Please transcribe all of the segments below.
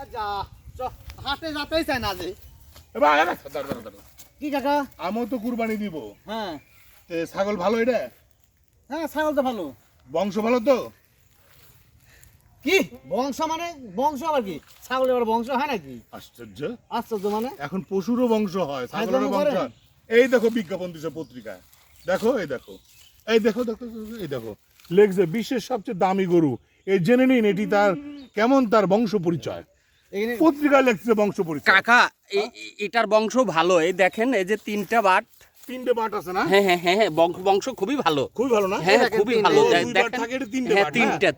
আর যা চ হাটে যাতেই চায় না যে। এবার আয় না, দাঁড়া, দাঁড়া, দাঁড়া। কি কাকা? আমিও তো কুরবানি দিব। হ্যাঁ। তে ছাগল ভালো এটা? হ্যাঁ ছাগল তো ভালো। বংশ ভালো তো? কি? বংশ মানে? বংশ আবার কি? ছাগলের আবার বংশ হয় নাকি? আশ্চর্য। আশ্চর্য মানে? এখন পশুরও বংশ হয় ছাগলেরও ছাগলও বংশ হয়। এই দেখো বিজ্ঞাপন দিছে পত্রিকায়। দেখো এই দেখো। এই দেখো দেখো দেখো, এই দেখো। লেগছে বিশ্বের সবচেয়ে দামি গরু। এই জেনে নিন এটি তার কেমন তার বংশ পরিচয়? পত্রিকায় লেখছে বংশ পরিচয়। কাকা এটার বংশ ভালো। এই দেখেন এই যে তিনটা বাট। তিনটে বাট আছে না? হ্যাঁ হ্যাঁ হ্যাঁ হ্যাঁ বংশ বংশ খুবই ভালো। খুবই ভালো না? হ্যাঁ খুবই তিনটে। ভালো। দেখেন থাকে, এটা তিনটে হ্যাঁ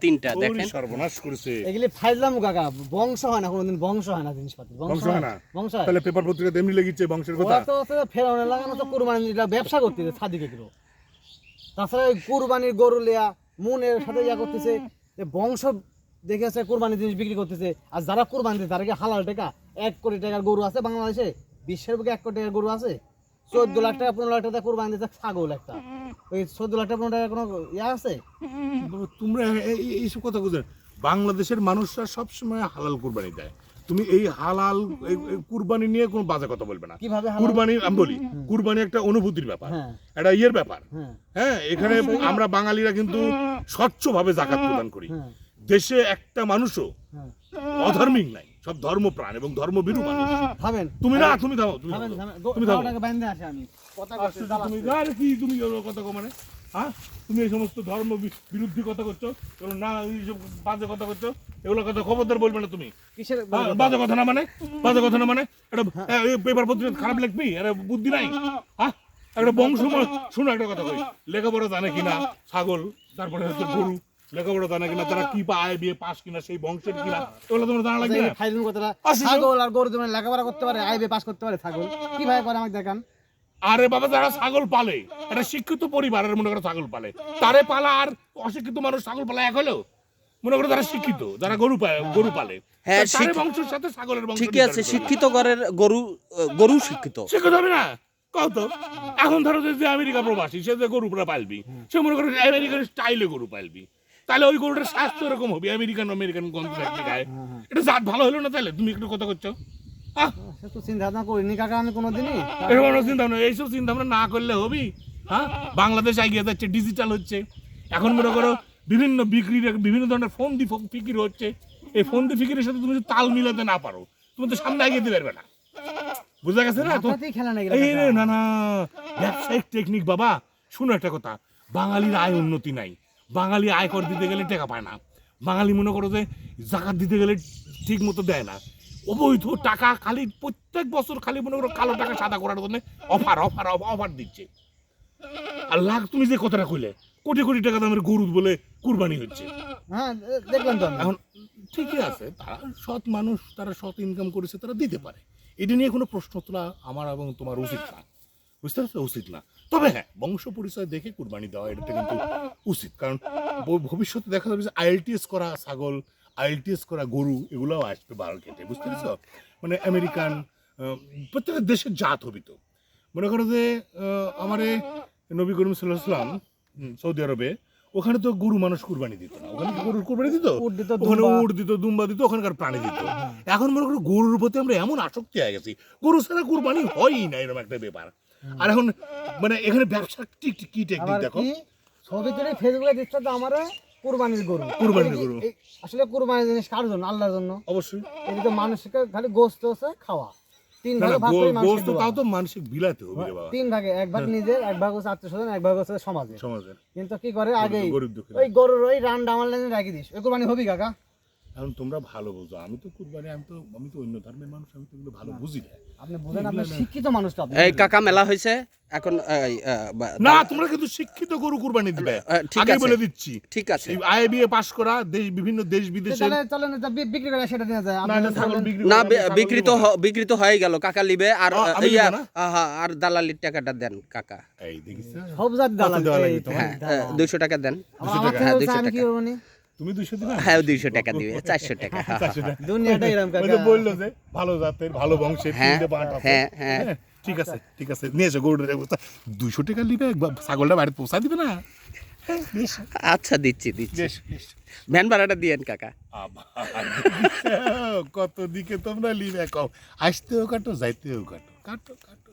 তিনটা দেখেন। সর্বনাশ করেছে। এগুলি ফাইজলাম কাকা বংশ হয় না কোনোদিন বংশ হয় না জিনিসপাতি। বংশ হয় না? বংশ হয়। তাহলে পেপার পত্রিকা তেমনি লেগেছে বংশের কথা? তো হচ্ছে লাগানো তো কুরবানি এটা ব্যবসা করতেছে সাদিকে কিলো তাছাড়া কুরবানির গরু লিয়া মুনের সাথে ইয়া করতেছে যে বংশ দেখেছে কুরবানি জিনিস বিক্রি করতেছে। আর যারা কুরবানি দিচ্ছে তারা কি হালাল টাকা? এক কোটি টাকার গরু আছে বাংলাদেশে? বিশ্বের বুকে এক কোটি টাকার গরু আছে? চোদ্দ লাখ টাকা পনেরো লাখ টাকা কুরবানি দিচ্ছে ছাগল একটা। ওই চোদ্দ লাখ টাকা পনেরো টাকা কোনো ইয়া আছে? তোমরা এই- এই- এইসব কথা বুঝেন বাংলাদেশের মানুষরা সবসময় হালাল কুরবানি দেয়। তুমি এই হালাল কুরবানি নিয়ে কোনো বাজে কথা বলবে না। কুরবানি আমি বলি কুরবানি একটা অনুভূতির ব্যাপার। হ্যাঁ। একটা ইয়ের ব্যাপার। হ্যাঁ। হ্যাঁ এখানে আমরা বাঙালিরা কিন্তু স্বচ্ছভাবে জাকাত প্রদান করি। হ্যাঁ। দেশে একটা মানুষও হ্যাঁ। অধর্মিক নাই। সব ধর্মপ্রাণ এবং ধর্মবিরু মানুষ। ভাবেন। তুমি না তুমি থামো তুমি থামেন। থামেন তুমি থামো। আমি। তুমি আরে কি তুমি কথা কো মানে? হ্যাঁ? তুমি এই সমস্ত ধর্ম বিরুদ্ধে কথা করছ এগুলো না এইসব বাজে কথা করছ এগুলো কথা খবরদার বলবে না তুমি। হ্যাঁ, বাজে কথা না মানে? বাজে কথা না মানে? এটা পেপার পত্রিকা খারাপ লিখবি? এটা বুদ্ধি নাই? হ্যাঁ? একটা বংশ শোনো একটা কথা কই। লেখাপড়া জানে কিনা? ছাগল তারপরে হচ্ছে গরু। লেখাপড়া জানে কিনা তারা কি পায় বিয়ে পাস কিনা সেই বংশের কিনা এগুলো তোমার জানা লাগবে? ফাইলুন কথাটা ছাগল আর গরু তুমি লেখাপড়া করতে পারে আইবে পাস করতে পারে ছাগল। কীভাবে করে আমাকে দেখান? আরে বাবা যারা ছাগল পালে একটা শিক্ষিত পরিবারের মনে করো ছাগল পালে। তারে পালা আর অশিক্ষিত মানুষ ছাগল পালা এক হলো মনে করো যারা শিক্ষিত যারা গরু পায় গরু পালে। হ্যাঁ, বংশের সাথে ছাগলের বংশ ঠিকই আছে শিক্ষিত ঘরের গরু গরু শিক্ষিত। শিক্ষিত হবে না? কত এখন ধরো যে আমেরিকা প্রবাসী সে যে গরু পালবি সে মনে করো আমেরিকান স্টাইলে গরু পালবি। তাহলে ওই গরুটার স্বাস্থ্য এরকম হবে। আমেরিকান আমেরিকান গন্ধ থাকবে গায়ে। এটা জাত ভালো হলো না তাহলে? তুমি একটু কথা করছ তো চিন্তা ভাবনা করিনি কাকা আমি কোনোদিনই। এরকম চিন্তা ভাবনা এইসব চিন্তা ভাবনা না করলে হবি? হ্যাঁ? বাংলাদেশ এগিয়ে যাচ্ছে ডিজিটাল হচ্ছে। এখন মনে করো বিভিন্ন বিক্রির বিভিন্ন ধরনের ফোন দি ফিকির হচ্ছে। এই ফোন দি ফিকিরের সাথে তুমি যদি তাল মিলাতে না পারো তুমি তো সামনে এগিয়ে দিতে পারবে না। বুঝা গেছে না? তো এই রে না না। ব্যবসায়িক টেকনিক বাবা শুনো একটা কথা। বাঙালির আয় উন্নতি নাই। বাঙালি আয়কর দিতে গেলে টাকা পায় না। বাঙালি মনে করো যে জাকাত দিতে গেলে ঠিক মতো দেয় না। অবৈধ টাকা খালি প্রত্যেক বছর খালি মনে করো কালো টাকা সাদা করার জন্য অফার অফার অফার দিচ্ছে। আর লাখ তুমি যে কথাটা কইলে কোটি কোটি টাকা দামের গরু বলে কুরবানি হচ্ছে। হ্যাঁ দেখলাম তো এখন ঠিকই আছে তারা সৎ মানুষ তারা সৎ ইনকাম করেছে তারা দিতে পারে। এটা নিয়ে কোনো প্রশ্ন তোলা আমার এবং তোমার উচিত না। বুঝতে পারছ উচিত না। তবে হ্যাঁ বংশ পরিচয় দেখে কুরবানি দেওয়া এটা কিন্তু উচিত। কারণ ভবিষ্যতে দেখা যাবে যে আইএলটিএস করা ছাগল আইএলটিএস করা গরু এগুলোও আসবে বাল কেটে বুঝতে পারছ? মানে আমেরিকান প্রত্যেকটা দেশের জাত হবি তো। মনে করো যে আমারে নবী করিম সাল্লাহ সাল্লাম উম, সৌদি আরবে ওখানে তো গরু মানুষ কুরবানি দিত না। ওখানে গরুর কুরবানি দিত। ওখানে। উট দিত দুম্বা দিত ওখানকার প্রাণী দিত। এখন মনে করো গরুর প্রতি আমরা এমন আসক্তি হয়ে গেছি। গরু ছাড়া কুরবানি হয়ই না এরকম একটা ব্যাপার। আর এখন মানে এখানে ব্যবসা ঠিক কি টেকনিক দেখো? ছবি তুলে ফেসবুকে দিচ্ছে তো আমার কুরবানির গরু। কুরবানির গরু। আসলে কুরবানির জিনিস কার জন্য? আল্লাহর জন্য। অবশ্যই। এটা তো মানুষকে খালি গোস্ত আছে খাওয়া। তিন ভাগে ভাগ করে গোস্ত। তাও তো মানসিক বিলাতে হবে বাবা। তিন ভাগে এক ভাগ নিজের এক ভাগ হচ্ছে আত্মীয় স্বজন এক ভাগ হচ্ছে সমাজে সমাজের। কিন্তু কি করে? আগে ওই গরুর ওই রান ডামাল রাখি দিস। ওই কোরবানি হবি কাকা? এখন তোমরা ভালো বুঝো আমি তো কুরবানি আমি তো আমি তো অন্য ধর্মের মানুষ আমি তো এগুলো ভালো বুঝি না আপনি বুঝেন আপনি শিক্ষিত মানুষ তো আপনি এই কাকা মেলা হয়েছে এখন না তোমরা কিন্তু শিক্ষিত গরু কুরবানি দিবে ঠিক আগে। বলে দিচ্ছি ঠিক আছে আইএ পাস করা দেশ বিভিন্ন দেশ তো বিদেশের তাহলে চলেন এটা বিক্রি করে সেটা নিয়ে যায় না বিক্রি না করে বে- আমি ছাগল বিকৃত নিবো না। হ- বিকৃত হয়ে গেল কাকা লিবে আর ইয়া আহা, আর দালালির টাকাটা দেন কাকা এই দেখিস না? সব জাত দালাল দেওয়া লাগে এই তো, তোমার? হ্যাঁ দালাল। দুইশো টাকা দেন আমার আমার হ্যাঁ, 200 আমি কি টাকা। তুমি দুইশো দিবা? হ্যাঁ দুইশো টাকা দিবে চারশো টাকা। হ্যাঁ, চারশো টাকা। দুনিয়াটা এরকম কাকা। বলল যে ভালো জাতের ভালো বংশের হ্যাঁ, তিনটে বাট আছে। হ্যাঁ, হ্যাঁ। হ্যাঁ, ঠিক আছে ঠিক আছে নিয়ে এসো গরুটা দুইশো টাকা নিবে একবার ছাগলটা বাড়িতে পৌঁছা দিবে না? আচ্ছা দিচ্ছি দিচ্ছি। বেশ বেশ। ভ্যান ভাড়াটা দিয়েন কাকা। কত দিকে তোমরা লিবে কও। আসতেও কাটো যাইতেও কাটো। কাটো কাটো।